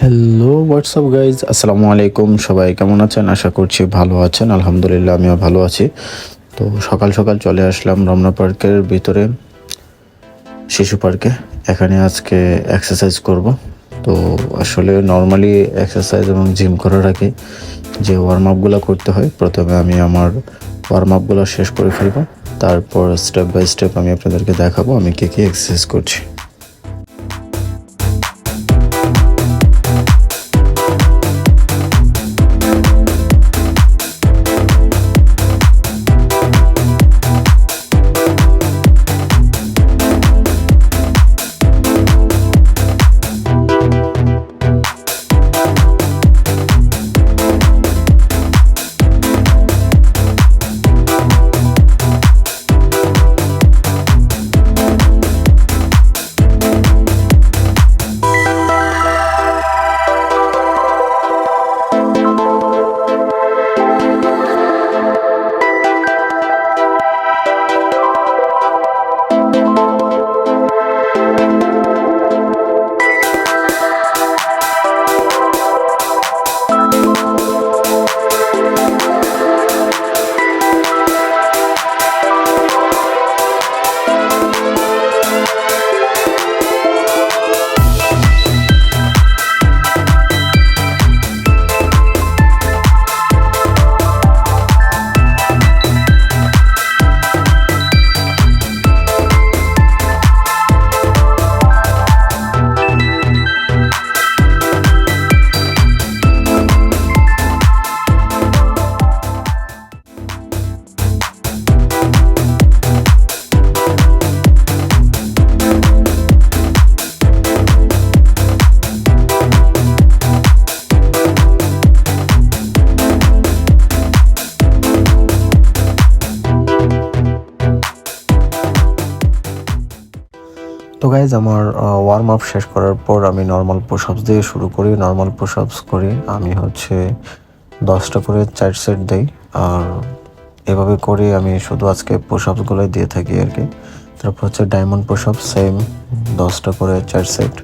Hello WhatsApp guys আসসালামু আলাইকুম সবাই কেমন আছেন? আশা করছি ভালো আছেন। আলহামদুলিল্লাহ, আমিও ভালো আছি। তো সকাল সকাল চলে আসলাম রমনা পার্কের ভিতরে, শিশু পার্কে। এখানে আজকে এক্সারসাইজ করব। তো আসলে নর্মালি এক্সারসাইজ এবং জিম করার আগে যে ওয়ার্ম আপগুলো করতে হয়, প্রথমে আমি আমার ওয়ার্ম আপগুলো শেষ করে ফেলব। তারপর স্টেপ বাই স্টেপ আমি আপনাদেরকে দেখাবো আমি কী কী এক্সারসাইজ করছি। তো গাইজ আমার ওয়ার্ম আপ শেষ করার পর আমি নর্মাল পোশআপস দিয়ে শুরু করি। নর্মাল পোশআপস করি, আমি হচ্ছে দশটা করে চার সেট দিই। আর এভাবে করে আমি শুধু আজকে পোশআপসগুলোই দিয়ে থাকি আর কি। তারপর হচ্ছে ডায়মন্ড পোশআপ সেম দশটা করে চার সেট